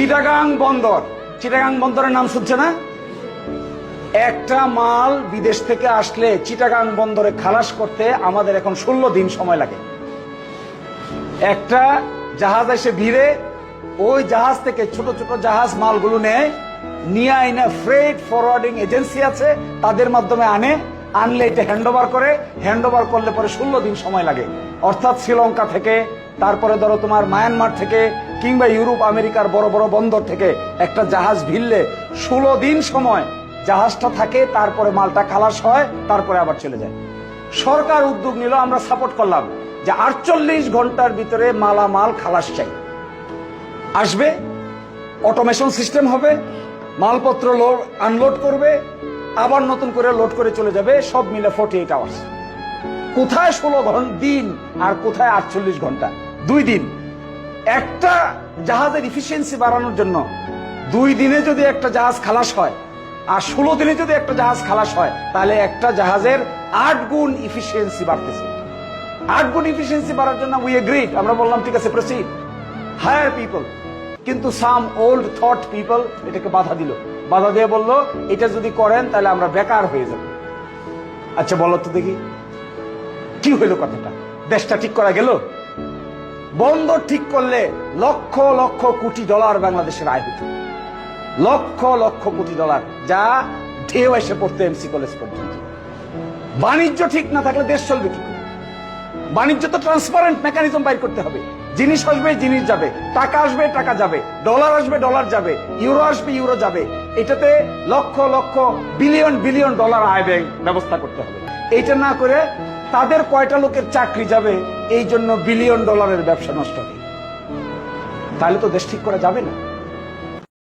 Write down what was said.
চিটাগাং বন্দর। চিটাগাং বন্দরের নাম শুনছে না? একটা মাল বিদেশ থেকে আসলে চিটাগাং বন্দরে খালাস করতে আমাদের এখন ষোলো দিন সময় লাগে। একটা জাহাজ এসে ভিড়ে, ওই জাহাজ থেকে ছোট ছোট জাহাজ মালগুলো নেয়, নিয়ে আইনে ফ্রেড ফরওয়ার্ডিং এজেন্সি আছে, তাদের মাধ্যমে আনে, আনলে এটা হ্যান্ড করে হ্যান্ড করলে পরে ষোলো দিন সময় লাগে। অর্থাৎ শ্রীলঙ্কা থেকে, তারপরে ধরো তোমার মায়ানমার থেকে কিংবা ইউরোপ, আমেরিকার বড় বড় বন্দর থেকে একটা জাহাজ ভিড়লে ষোলো দিন সময় জাহাজটা থাকে, তারপরে মালটা খালাস হয়, তারপরে আবার চলে যায়। সরকার উদ্যোগ নিল, আমরা সাপোর্ট করলাম যে আটচল্লিশ ঘণ্টার ভিতরে মালামাল খালাস চাই। আসবে, অটোমেশন সিস্টেম হবে, মালপত্র লোড, আনলোড করবে, আবার নতুন করে লোড করে চলে যাবে, সব মিলে ফোর্টি এইট আওয়ার্স কোথায় ষোলো দিন আর কোথায় আটচল্লিশ ঘণ্টা? দুই দিন। একটা জাহাজের ইফিসিয়েন্সি বাড়ানোর জন্য দুই দিনে যদি একটা জাহাজ খালাস হয় আর ষোলো দিনে যদি একটা জাহাজ খালাস হয়, তাহলে একটা জাহাজের আট গুণ ইফিসিয়েন্সি বাড়তেছে। আট গুণ ইফিসিয়েন্সি বাড়ার জন্য উই এগ্রিড আমরা বললাম, ঠিক আছে প্রসিড হায়ার পিপল কিন্তু সাম ওল্ড থট পিপল এটাকে বাধা দিল। বাধা দিয়ে বলল, এটা যদি করেন, তাহলে আমরা বেকার হয়ে যাব। আচ্ছা বলো তো দেখি। কি হইল কথাটা? দেশটা ঠিক করা গেল? বন্দর ঠিক করলে লক্ষ লক্ষ কোটি ডলার বাংলাদেশের আয় হতো। লক্ষ লক্ষ কোটি ডলার যা ঢেউ এসে পড়তো এমসি কলেজ পর্যন্ত। বাণিজ্য ঠিক না থাকলে দেশ চলবে কি? বাণিজ্য তো ট্রান্সপারেন্ট মেকানিজম বাইর করতে হবে। জিনিস আসবে, জিনিস যাবে। টাকা আসবে, টাকা যাবে। ডলার আসবে, ডলার যাবে। ইউরো আসবে, ইউরো যাবে। এটাতে lakh lakh billion billion dollar আয় ব্যবস্থা করতে হবে। এইটা না করে তাদের কয়টা লোকের চাকরি যাবে, এই জন্য বিলিয়ন ডলারের ব্যবসা নষ্ট হবে। তাহলে তো দেশ ঠিক করা যাবে না।